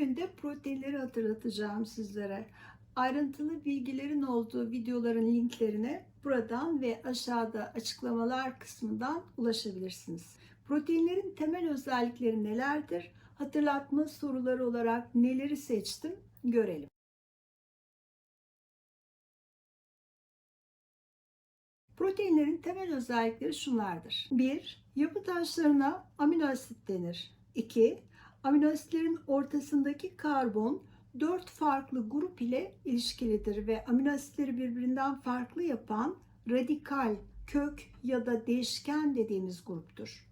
Bugün de proteinleri hatırlatacağım sizlere. Ayrıntılı bilgilerin olduğu videoların linklerine buradan ve aşağıda açıklamalar kısmından ulaşabilirsiniz. Proteinlerin temel özellikleri nelerdir? Hatırlatma soruları olarak neleri seçtim? Görelim. Proteinlerin temel özellikleri şunlardır. 1. Yapı taşlarına amino asit denir. 2. Amino asitlerin ortasındaki karbon 4 farklı grup ile ilişkilidir ve amino asitleri birbirinden farklı yapan radikal, kök ya da değişken dediğimiz gruptur.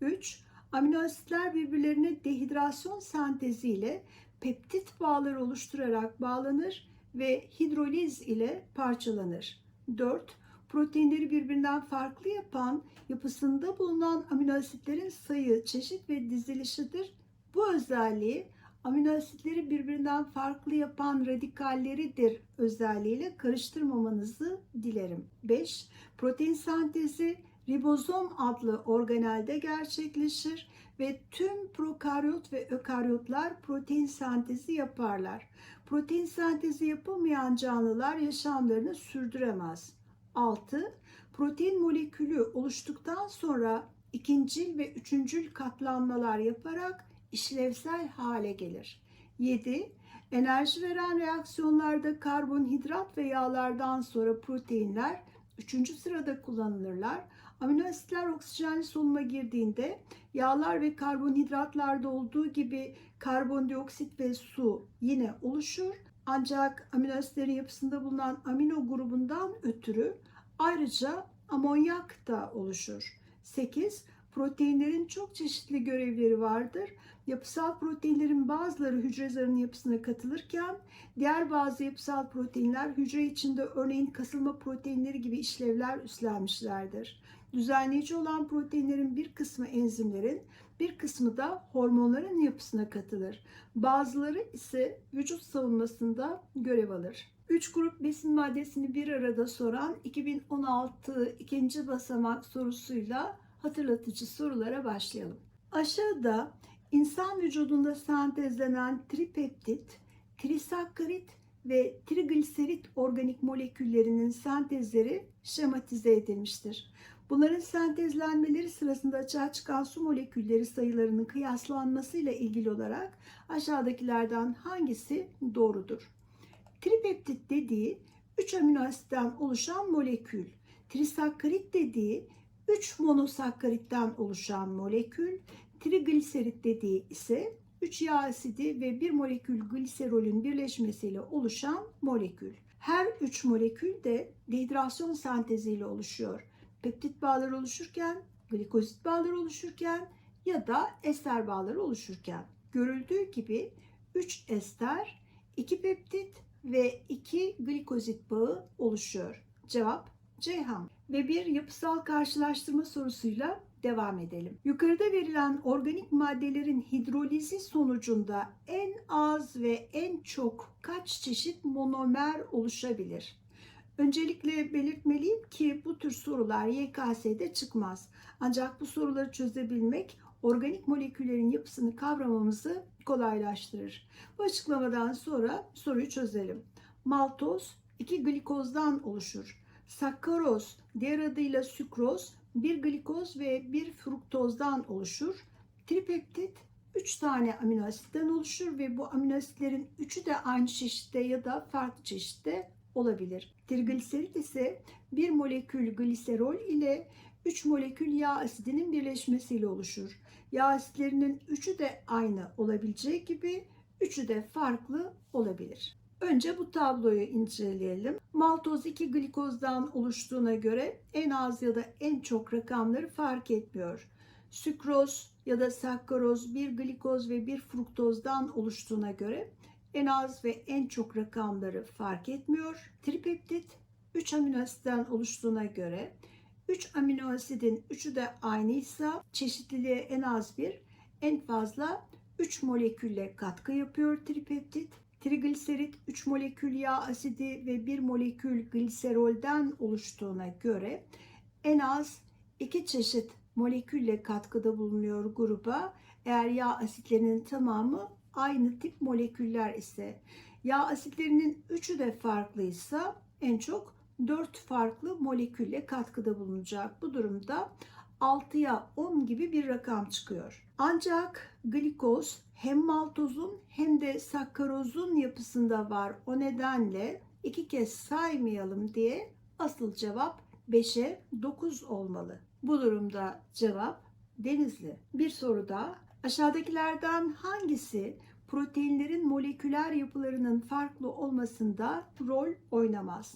3. Amino asitler birbirlerine dehidrasyon senteziyle peptit bağları oluşturarak bağlanır ve hidroliz ile parçalanır. 4. Proteinleri birbirinden farklı yapan yapısında bulunan amino asitlerin sayı, çeşit ve dizilişidir. Bu özelliği amino asitleri birbirinden farklı yapan radikalleridir özelliğiyle karıştırmamanızı dilerim. 5. Protein sentezi ribozom adlı organelde gerçekleşir ve tüm prokaryot ve ökaryotlar protein sentezi yaparlar. Protein sentezi yapamayan canlılar yaşamlarını sürdüremez. 6. Protein molekülü oluştuktan sonra ikincil ve üçüncül katlanmalar yaparak işlevsel hale gelir. 7. Enerji veren reaksiyonlarda karbonhidrat ve yağlardan sonra proteinler 3. sırada kullanılırlar. Amino asitler oksijenli solunuma girdiğinde yağlar ve karbonhidratlarda olduğu gibi karbondioksit ve su yine oluşur. Ancak amino asitlerin yapısında bulunan amino grubundan ötürü ayrıca amonyak da oluşur. 8. Proteinlerin çok çeşitli görevleri vardır. Yapısal proteinlerin bazıları hücre zarının yapısına katılırken diğer bazı yapısal proteinler hücre içinde örneğin kasılma proteinleri gibi işlevler üstlenmişlerdir. Düzenleyici olan proteinlerin bir kısmı enzimlerin, bir kısmı da hormonların yapısına katılır. Bazıları ise vücut savunmasında görev alır. 3 grup besin maddesini bir arada soran 2016 ikinci basamak sorusuyla hatırlatıcı sorulara başlayalım. Aşağıda insan vücudunda sentezlenen tripeptit, trisakkarit ve trigliserit organik moleküllerinin sentezleri şematize edilmiştir. Bunların sentezlenmeleri sırasında açığa çıkan su molekülleri sayılarının kıyaslanmasıyla ilgili olarak aşağıdakilerden hangisi doğrudur? Tripeptit dediği 3 amino asitten oluşan molekül. Trisakkarit dediği 3 monosakkaritten oluşan molekül. Trigliserit dediği ise 3 yağ asidi ve 1 molekül gliserolün birleşmesiyle oluşan molekül. Her 3 molekül de dehidrasyon senteziyle oluşuyor. Peptit bağları oluşurken, glikozit bağları oluşurken ya da ester bağları oluşurken. Görüldüğü gibi 3 ester, 2 peptit ve 2 glikozit bağı oluşuyor. Cevap Ceyhan. Ve bir yapısal karşılaştırma sorusuyla devam edelim. Yukarıda verilen organik maddelerin hidrolizi sonucunda en az ve en çok kaç çeşit monomer oluşabilir? Öncelikle belirtmeliyim ki bu tür sorular YKS'de çıkmaz. Ancak bu soruları çözebilmek organik moleküllerin yapısını kavramamızı kolaylaştırır. Bu açıklamadan sonra soruyu çözelim. Maltoz 2 glikozdan oluşur. Sakkaroz diğer adıyla sükroz bir glikoz ve bir fruktozdan oluşur. Tripeptit 3 tane amino asitten oluşur ve bu amino asitlerin üçü de aynı çeşitte ya da farklı çeşitte olabilir. Trigliserit ise bir molekül gliserol ile 3 molekül yağ asidinin birleşmesiyle oluşur. Yağ asitlerinin üçü de aynı olabileceği gibi üçü de farklı olabilir. Önce bu tabloyu inceleyelim. Maltoz 2 glikozdan oluştuğuna göre en az ya da en çok rakamları fark etmiyor. Sükroz ya da sakkaroz bir glikoz ve bir fruktozdan oluştuğuna göre en az ve en çok rakamları fark etmiyor. Tripeptit 3 amino asitten oluştuğuna göre 3 amino asidin üçü de aynıysa çeşitliliğe en az bir, en fazla 3 molekülle katkı yapıyor tripeptit. Trigliserit 3 molekül yağ asidi ve 1 molekül gliserolden oluştuğuna göre en az 2 çeşit molekülle katkıda bulunuyor gruba. Eğer yağ asitlerinin tamamı aynı tip moleküller ise yağ asitlerinin üçü de farklıysa en çok 4 farklı molekülle katkıda bulunacak. Bu durumda 6'ya 10 gibi bir rakam çıkıyor. Ancak glikoz hem maltozun hem de sakkarozun yapısında var. O nedenle iki kez saymayalım diye asıl cevap 5'e 9 olmalı. Bu durumda cevap Denizli. Bir soru daha. Aşağıdakilerden hangisi proteinlerin moleküler yapılarının farklı olmasında rol oynamaz?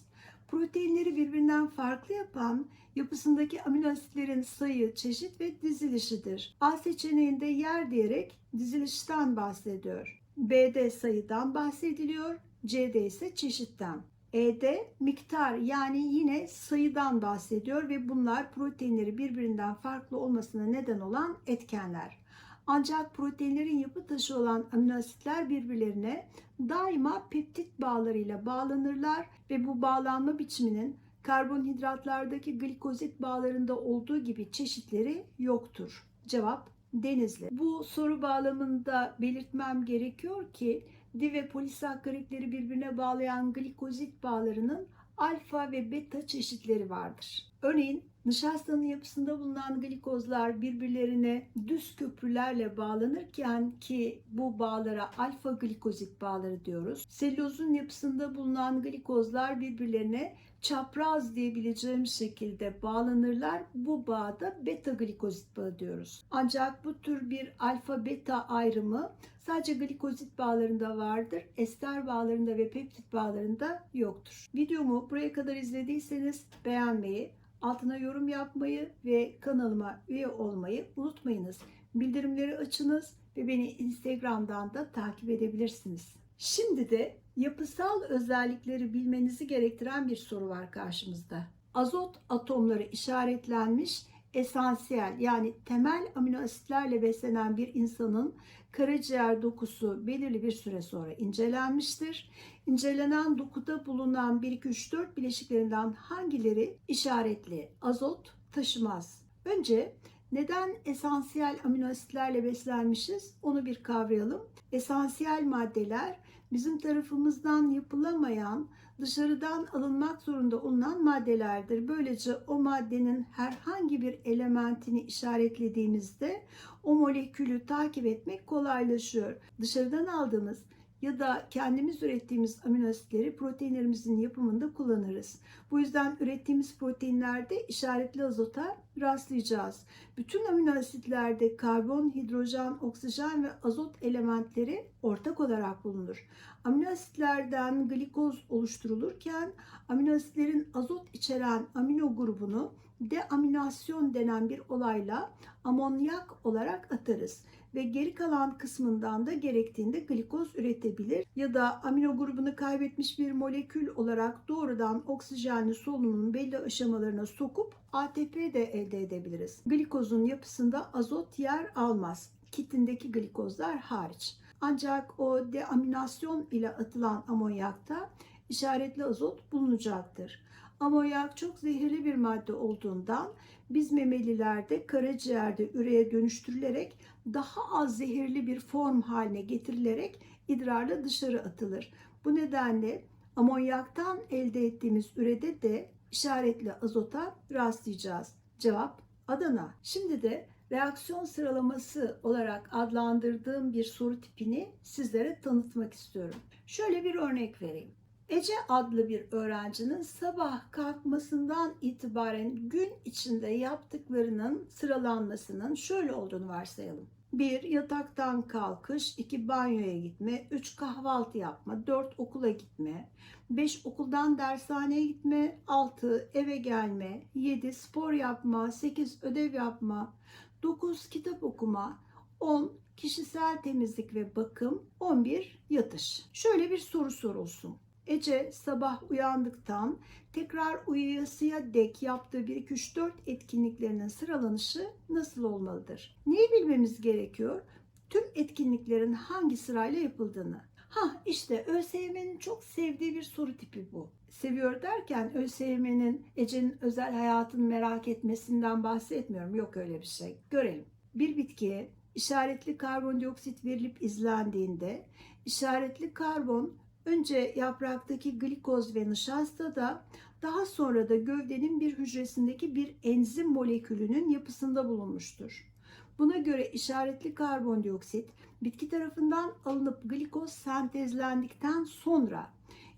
Proteinleri birbirinden farklı yapan yapısındaki amino asitlerin sayı, çeşit ve dizilişidir. A seçeneğinde yer diyerek dizilişten bahsediyor. B'de sayıdan bahsediliyor. C'de ise çeşitten. E'de miktar yani yine sayıdan bahsediyor ve bunlar proteinleri birbirinden farklı olmasına neden olan etkenler. Ancak proteinlerin yapı taşı olan amino asitler birbirlerine daima peptit bağlarıyla bağlanırlar ve bu bağlanma biçiminin karbonhidratlardaki glikozit bağlarında olduğu gibi çeşitleri yoktur. Cevap Denizli. Bu soru bağlamında belirtmem gerekiyor ki di ve polisakkaritleri birbirine bağlayan glikozit bağlarının alfa ve beta çeşitleri vardır. Örneğin nişastanın yapısında bulunan glikozlar birbirlerine düz köprülerle bağlanırken ki bu bağlara alfa glikozit bağları diyoruz. Selülozun yapısında bulunan glikozlar birbirlerine çapraz diyebileceğim şekilde bağlanırlar. Bu bağda beta glikozit bağı diyoruz. Ancak bu tür bir alfa beta ayrımı sadece glikozit bağlarında vardır. Ester bağlarında ve peptit bağlarında yoktur. Videomu buraya kadar izlediyseniz beğenmeyi, altına yorum yapmayı ve kanalıma üye olmayı unutmayınız. Bildirimleri açınız ve beni Instagram'dan da takip edebilirsiniz. Şimdi de yapısal özellikleri bilmenizi gerektiren bir soru var karşımızda. Azot atomları işaretlenmiş esansiyel yani temel amino asitlerle beslenen bir insanın karaciğer dokusu belirli bir süre sonra incelenmiştir. İncelenen dokuda bulunan 1 2 3 4 bileşiklerinden hangileri işaretli azot taşımaz? Önce neden esansiyel amino asitlerle beslenmişiz? Onu bir kavrayalım. Esansiyel maddeler bizim tarafımızdan yapılamayan, dışarıdan alınmak zorunda olunan maddelerdir. Böylece o maddenin herhangi bir elementini işaretlediğimizde o molekülü takip etmek kolaylaşıyor. Dışarıdan aldığımız ya da kendimiz ürettiğimiz amino asitleri proteinlerimizin yapımında kullanırız. Bu yüzden ürettiğimiz proteinlerde işaretli azota rastlayacağız. Bütün amino asitlerde karbon, hidrojen, oksijen ve azot elementleri ortak olarak bulunur. Amino asitlerden glikoz oluşturulurken amino asitlerin azot içeren amino grubunu deaminasyon denen bir olayla amonyak olarak atarız ve geri kalan kısmından da gerektiğinde glikoz üretebilir ya da amino grubunu kaybetmiş bir molekül olarak doğrudan oksijenli solunumun belli aşamalarına sokup ATP de elde edebiliriz. Glikozun yapısında azot yer almaz. Kitindeki glikozlar hariç. Ancak o deaminasyon ile atılan amonyakta işaretli azot bulunacaktır. Amonyak çok zehirli bir madde olduğundan biz memelilerde karaciğerde üreye dönüştürülerek daha az zehirli bir form haline getirilerek idrarla dışarı atılır. Bu nedenle amonyaktan elde ettiğimiz ürede de işaretli azota rastlayacağız. Cevap Adana. Şimdi de reaksiyon sıralaması olarak adlandırdığım bir soru tipini sizlere tanıtmak istiyorum. Şöyle bir örnek vereyim. Ece adlı bir öğrencinin sabah kalkmasından itibaren gün içinde yaptıklarının sıralanmasının şöyle olduğunu varsayalım. 1. Yataktan kalkış, 2. Banyoya gitme, 3. Kahvaltı yapma, 4. Okula gitme, 5. Okuldan dershaneye gitme, 6. Eve gelme, 7. Spor yapma, 8. Ödev yapma, 9. Kitap okuma, 10. Kişisel temizlik ve bakım, 11. Yatış. Şöyle bir soru sorulsun. Ece sabah uyandıktan tekrar uyuyasıya dek yaptığı 1 2 3 4 etkinliklerinin sıralanışı nasıl olmalıdır? Neyi bilmemiz gerekiyor? Tüm etkinliklerin hangi sırayla yapıldığını. Ha işte ÖSYM'nin çok sevdiği bir soru tipi bu. Seviyor derken ÖSYM'nin Ece'nin özel hayatını merak etmesinden bahsetmiyorum. Yok öyle bir şey. Görelim. Bir bitkiye işaretli karbondioksit verilip izlendiğinde işaretli karbon önce yapraktaki glikoz ve nişastada daha sonra da gövdenin bir hücresindeki bir enzim molekülünün yapısında bulunmuştur. Buna göre işaretli karbondioksit bitki tarafından alınıp glikoz sentezlendikten sonra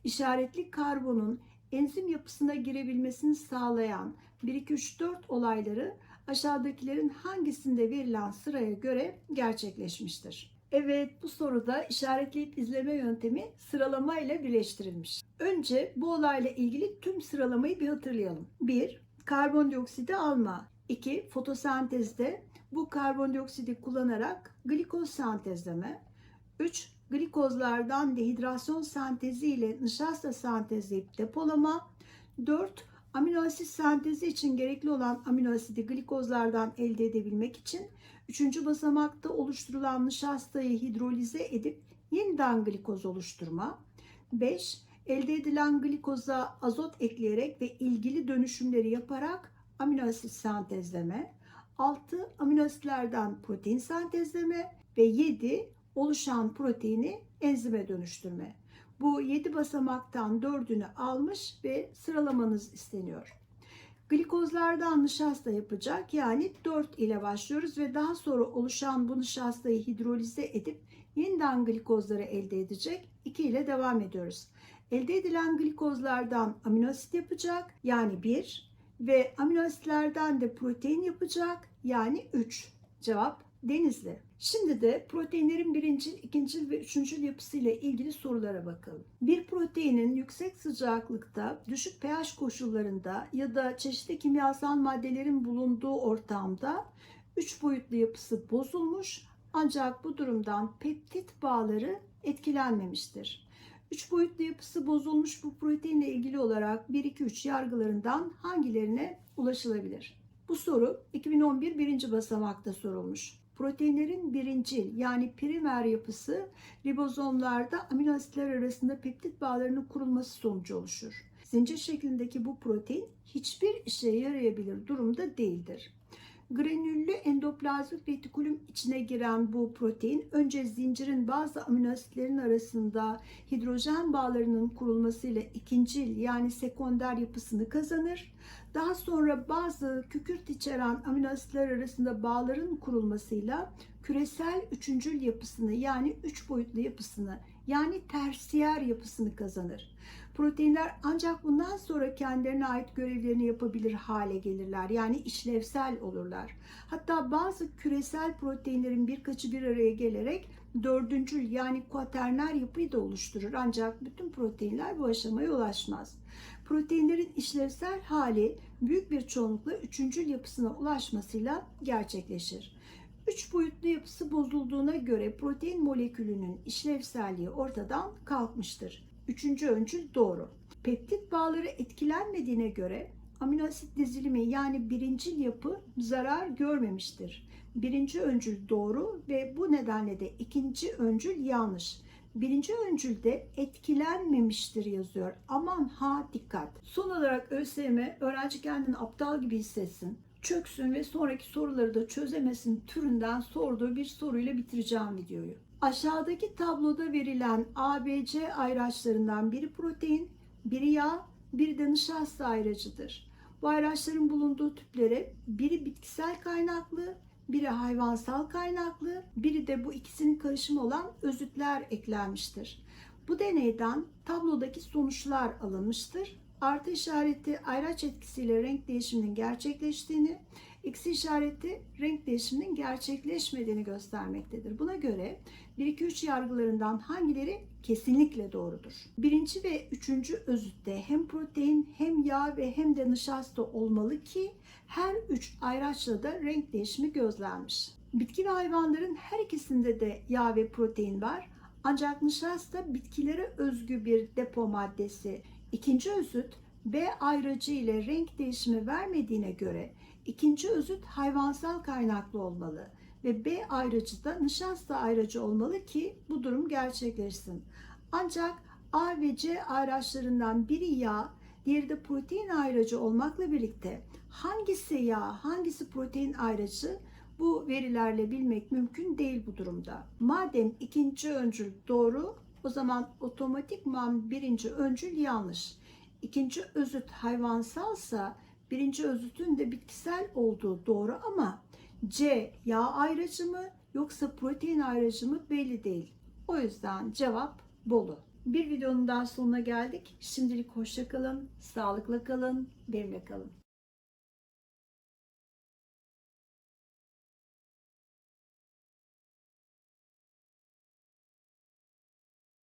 işaretli karbonun enzim yapısına girebilmesini sağlayan 1 2 3 4 olayları aşağıdakilerin hangisinde verilen sıraya göre gerçekleşmiştir? Evet bu soruda işaretleyip izleme yöntemi sıralama ile birleştirilmiş. Önce bu olayla ilgili tüm sıralamayı bir hatırlayalım. 1. Karbondioksidi alma. 2. Fotosentezde bu karbondioksidi kullanarak glikoz sentezleme. 3. Glikozlardan dehidrasyon sentezi ile nişasta sentezleyip depolama. 4. Amino asit sentezi için gerekli olan amino asidi glikozlardan elde edebilmek için Üçüncü basamakta oluşturulan nişastayı hidrolize edip yeniden glikoz oluşturma. 5. Elde edilen glikoza azot ekleyerek ve ilgili dönüşümleri yaparak amino asit sentezleme. 6. Amino asitlerden protein sentezleme ve 7. Oluşan proteini enzime dönüştürme. Bu 7 basamaktan 4'ünü almış ve sıralamanız isteniyor. Glikozlardan nişasta yapacak. Yani 4 ile başlıyoruz ve daha sonra oluşan bu nişastayı hidrolize edip yeniden glikozları elde edecek. 2 ile devam ediyoruz. Elde edilen glikozlardan amino asit yapacak. Yani 1 ve amino asitlerden de protein yapacak. Yani 3. Cevap Denizli. Şimdi de proteinlerin birincil, ikincil ve üçüncül yapısıyla ilgili sorulara bakalım. Bir proteinin yüksek sıcaklıkta, düşük pH koşullarında ya da çeşitli kimyasal maddelerin bulunduğu ortamda üç boyutlu yapısı bozulmuş ancak bu durumdan peptit bağları etkilenmemiştir. Üç boyutlu yapısı bozulmuş bu proteinle ilgili olarak 1-2-3 yargılarından hangilerine ulaşılabilir? Bu soru 2011 birinci basamakta sorulmuş. Proteinlerin birincil yani primer yapısı ribozomlarda amino asitler arasında peptit bağlarının kurulması sonucu oluşur. Zincir şeklindeki bu protein hiçbir işe yarayabilir durumda değildir. Granüllü endoplazmik retikulum içine giren bu protein önce zincirin bazı amino asitlerin arasında hidrojen bağlarının kurulmasıyla ikincil yani sekonder yapısını kazanır. Daha sonra bazı kükürt içeren amino asitler arasında bağların kurulmasıyla küresel üçüncül yapısını yani üç boyutlu yapısını yani tersiyer yapısını kazanır. Proteinler ancak bundan sonra kendilerine ait görevlerini yapabilir hale gelirler. Yani işlevsel olurlar. Hatta bazı küresel proteinlerin birkaçı bir araya gelerek dördüncül yani kuaterner yapıyı da oluşturur. Ancak bütün proteinler bu aşamaya ulaşmaz. Proteinlerin işlevsel hali büyük bir çoğunlukla üçüncül yapısına ulaşmasıyla gerçekleşir. Üç boyutlu yapısı bozulduğuna göre protein molekülünün işlevselliği ortadan kalkmıştır. Üçüncü öncül doğru. Peptit bağları etkilenmediğine göre amino asit dizilimi yani birincil yapı zarar görmemiştir. Birinci öncül doğru ve bu nedenle de ikinci öncül yanlış. Birinci öncülde etkilenmemiştir yazıyor. Aman ha dikkat. Son olarak ÖSYM öğrenci kendini aptal gibi hissetsin çöksün ve sonraki soruları da çözemesin türünden sorduğu bir soruyla bitireceğim videoyu. Aşağıdaki tabloda verilen ABC ayraçlarından biri protein, biri yağ, biri de nişasta ayracıdır. Bu ayraçların bulunduğu tüplere biri bitkisel kaynaklı, biri hayvansal kaynaklı, biri de bu ikisinin karışımı olan özütler eklenmiştir. Bu deneyden tablodaki sonuçlar alınmıştır. Artı işareti ayraç etkisiyle renk değişiminin gerçekleştiğini, eksi işareti renk değişiminin gerçekleşmediğini göstermektedir. Buna göre 1-2-3 yargılarından hangileri kesinlikle doğrudur? Birinci ve üçüncü özütte hem protein hem yağ ve hem de nişasta olmalı ki her üç ayraçla da renk değişimi gözlenmiş. Bitki ve hayvanların her ikisinde de yağ ve protein var. Ancak nişasta bitkilere özgü bir depo maddesi. İkinci özüt B ayracı ile renk değişimi vermediğine göre ikinci özüt hayvansal kaynaklı olmalı ve B ayracı da nişasta ayracı olmalı ki bu durum gerçekleşsin. Ancak A ve C ayraçlarından biri yağ, diğeri de protein ayracı olmakla birlikte hangisi yağ, hangisi protein ayracı Bu verilerle bilmek mümkün değil bu durumda. Madem ikinci öncül doğru, o zaman otomatikman birinci öncül yanlış. İkinci özüt hayvansalsa birinci özütün de bitkisel olduğu doğru ama C yağ ayrıcı mı yoksa protein ayrıcı mı belli değil. O yüzden cevap Bolu. Bir videonun daha sonuna geldik. Şimdilik hoşça kalın, sağlıkla kalın, benimle kalın.